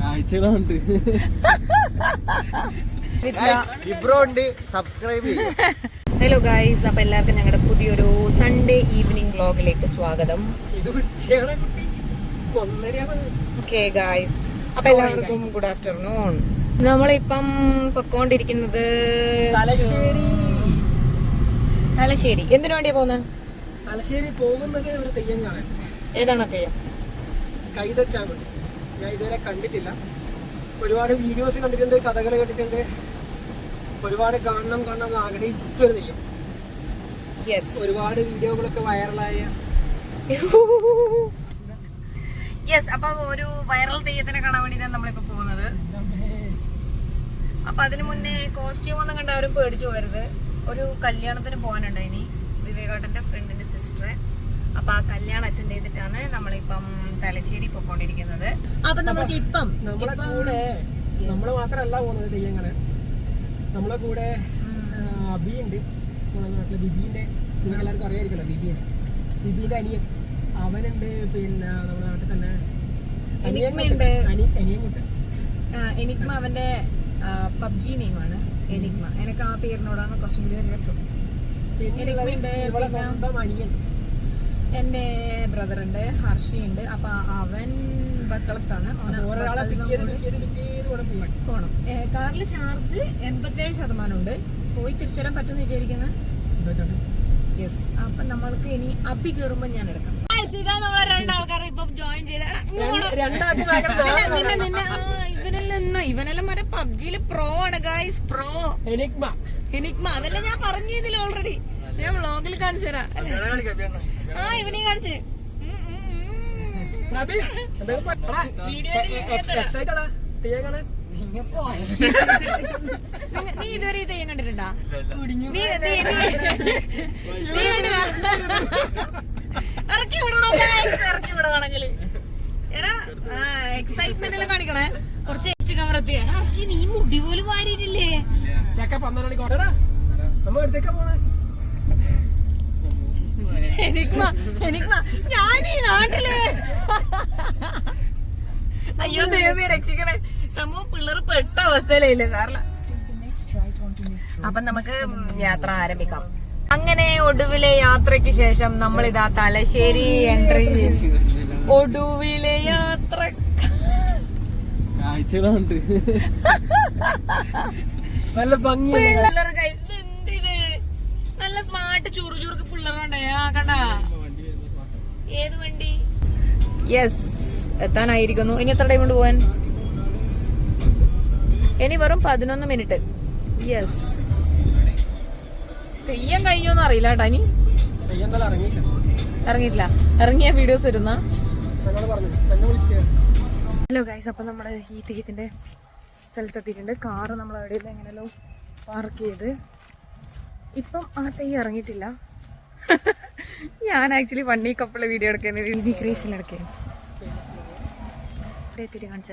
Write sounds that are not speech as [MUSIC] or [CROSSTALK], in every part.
കാഴ്ചകളുണ്ട്. ഇബ്രോ ഉണ്ട് subscribe hello guys അപ്പൊ എല്ലാവർക്കും ഞങ്ങളുടെ പുതിയൊരു സൺഡേ ഈവനിങ് വ്ലോഗിലേക്ക് സ്വാഗതം. ഓക്കെ ഗായ്സ് അപ്പൊ എല്ലാവർക്കും ഗുഡ് ആഫ്റ്റർനൂൺ നമ്മളിപ്പം പൊക്കോണ്ടിരിക്കുന്നത് തലശ്ശേരി. തലശ്ശേരി. എന്തിനു വേണ്ടിയാ പോകുന്നത് തലശ്ശേരി പോകുന്നത് ഒരു തെയ്യം ഏതാണ് തെയ്യം കൈതച്ചാമുണ്ട് ഞാൻ ഇതുവരെ കണ്ടിട്ടില്ല. ഒരുപാട് വീഡിയോസ് കണ്ടിട്ടുണ്ട് കഥകൾ കേട്ടിട്ടുണ്ട് ഒരുപാട് കാണണം കാണണം എന്ന് ആഗ്രഹിച്ചൊരു യെസ് ഒരുപാട് വീഡിയോകളൊക്കെ വൈറലായ യെസ് അപ്പൊ ഒരു വൈറൽ തെയ്യത്തിനെ കാണാൻ വേണ്ടിയിട്ടാണ് നമ്മളിപ്പോ പോകുന്നത്. അപ്പൊ അതിനു മുന്നേ കോസ്റ്റ്യൂം ഒന്നും കണ്ട പേടിച്ചു പോകരുത്. ഒരു കല്യാണത്തിന് പോകാനുണ്ട് ഇനി? വിവേകാട്ടന്റെ ഫ്രണ്ടിന്റെ സിസ്റ്ററെ അപ്പൊ ആ കല്യാണം അറ്റൻഡ് ചെയ്തിട്ടാണ് നമ്മളിപ്പം തലശ്ശേരി പോയിക്കൊണ്ടിരിക്കുന്നത്. അപ്പൊ നമ്മൾക്ക് ഇപ്പം നമ്മളെ കൂടെ. നമ്മൾ മാത്രല്ല പോകുന്നത് തെയ്യങ്ങൾ. നമ്മളെ കൂടെ അബി ഉണ്ട് നമ്മുടെ നാട്ടിലെ ബിബിന്റെ നിങ്ങൾക്ക് എല്ലാവർക്കും അറിയായിരിക്കല്ലോ ബിബിനെ ബിബിന്റെ അനിയൻ. അവനുണ്ട് പിന്നെ നമ്മുടെ നാട്ടിൽ തന്നെ എനിക്മ അവന്റെ പബ്ജി നെയിമാണ് എനിക്മ എനിക്ക് ആ പേരിനോടാണ് കുറച്ചും കൂടി രസം. എനിക്കുണ്ട്, പിന്നെ- സ്വന്തം ബ്രദറുണ്ട് എന്റെ ബ്രദർ ഉണ്ട്. ഹർഷിയുണ്ട് അപ്പൊ അവൻ ബക്കളത്താണ് പോണം. കാറിൽ ചാർജ് എൺപത്തിയേഴ് ശതമാനം ഉണ്ട് പോയി തിരിച്ചു വരാൻ പറ്റുമെന്ന് വിചാരിക്കുന്നത് യെസ് അപ്പൊ നമ്മൾക്ക് ഇനി അബി കയറുമ്പോ ഞാൻ എടുക്കാം. ഇതാ നമ്മളെ രണ്ടാൾക്കാർ ഇപ്പൊ ജോയിൻ ചെയ്ത. ഇവനെല്ലാം ഇവനെല്ലാം മറ്റേ പബ്ജിയിൽ പ്രോ ആണ് ഗായ്സ് പ്രോ എനിക്മ. എനിക്മ. അതെല്ലാം ഞാൻ പറഞ്ഞു ഇതിൽ ഓൾറെഡി ഞാൻ വ്ളോഗിൽ കാണിച്ചു തരാം. ആ ഇവനെ കാണിച്ചു. നീ ഇതുവരെ ഈ തെയ്യം കണ്ടിട്ടുണ്ടാ? നീ നീ നീ നീ കണ്ടില്ല? ഇറക്കി വിടണോ guys? ഇറക്കി വിടണമെങ്കിൽ എടാ എക്സൈറ്റ്മെന്റ് കാണിക്കണേ. കുറച്ച് എത്തി ഹർഷി നീ മുടി പോലും വാരിയിട്ടില്ലേ? ചക്ക പന്ത്രണ്ട് മണിക്ക് നമ്മൾ നമ്മ എടുത്തേക്കാ പോണേ. എനിക്മ എനിക്മ ഞാൻ ഈ നാട്ടിൽ. അയ്യോ ദൈവമേ രക്ഷിക്കണേ. സമൂഹം പിള്ളേർ പെട്ട അവസ്ഥയിലേ സാറില്ല. അപ്പൊ നമുക്ക് യാത്ര ആരംഭിക്കാം. അങ്ങനെ ഒടുവിലെ യാത്രയ്ക്ക് ശേഷം നമ്മൾ ഇതാ തലശ്ശേരി എൻട്രി. ഒടുവിലെ യാത്ര. നല്ല ഭംഗി പിള്ളേർ സ്മാർട്ട് ചുറു ചുറുക്ക് പിള്ളേരുണ്ടേ ആ കണ്ടാ? ഏത് വണ്ടി? യെസ് എത്താനായിരിക്കുന്നു. ഇനി എത്ര ടൈം കൊണ്ട് പോവാൻ? ഇനി വെറും പതിനൊന്ന് മിനിറ്റ് യെസ് തെയ്യം കഴിഞ്ഞോന്ന് അറിയില്ല കേട്ടാ. ഇനി ഇറങ്ങിയിട്ടില്ല. ഇറങ്ങിയ വീഡിയോസ് വരുന്ന. ഹലോ ഗൈസ് അപ്പം നമ്മൾ ഈ തെയ്യത്തിന്റെ സ്ഥലത്തെത്തിയിട്ടുണ്ട്. കാറ് നമ്മൾ എവിടെയെല്ലാം എങ്ങനെയല്ലോ പാർക്ക് ചെയ്ത്. ഇപ്പം ആ തൈ ഇറങ്ങിയിട്ടില്ല. ഞാൻ ആക്ച്വലി വണ്ണി കപ്പിൾ വീഡിയോ എടുക്കുന്നത് വി ക്രിയേഷൻ എടുക്കുകയാണ്. എത്തിയിട്ട് കാണിച്ചു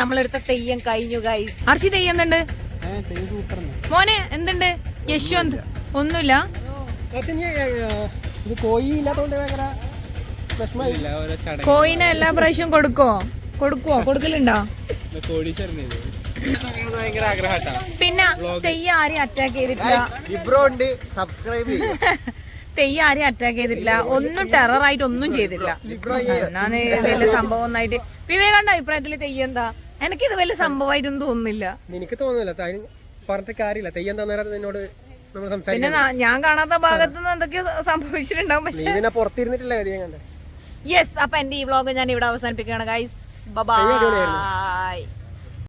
നമ്മളെടുത്ത തെയ്യം കഴിഞ്ഞു കൈ അർച്ചി തെയ്യം എന്തുണ്ട്? മോനെ എന്തുണ്ട്? യശ്വന്ത് ഒന്നുമില്ല. കോയിനെ എല്ലാ പ്രാവശ്യവും കൊടുക്കോ കൊടുക്കുവോ? കൊടുക്കലുണ്ടോ? പിന്നെ തെയ്യ ആരെയും അറ്റാക്ക് ചെയ്തിട്ടില്ല. തെയ്യ ഉണ്ട്. സബ്സ്ക്രൈബ് ചെയ്യും. തെയ്യം ആരെയും അറ്റാക്ക് ചെയ്തിട്ടില്ല. [LAUGHS] ഒന്നും ടെററായിട്ട് ഒന്നും ചെയ്തിട്ടില്ല. എന്നാണ് വലിയ സംഭവം ഒന്നായിട്ട്. വിവേകണ്ട അഭിപ്രായത്തിൽ തെയ്യം എന്താ? എനിക്കിത് വലിയ സംഭവമായിട്ടൊന്നും തോന്നുന്നില്ല. എനിക്ക് തോന്നുന്നില്ല? പറഞ്ഞിട്ട് കാര്യമില്ല. തെയ്യം തന്നേരം നിന്നോട് നമ്മൾ പിന്നെ ഞാൻ കാണാത്ത ഭാഗത്ത് നിന്ന് എന്തൊക്കെയോ സംഭവിച്ചിട്ടുണ്ടാവും. നീ പക്ഷെ പിന്നെ പുറത്തിരുന്നിട്ടില്ല ഗതിയും കണ്ടേ. യെസ് അപ്പൊ എന്റെ ഈ വ്ളോഗ് ഞാൻ ഇവിടെ അവസാനിപ്പിക്കുകയാണ് ഗൈസ് ബൈ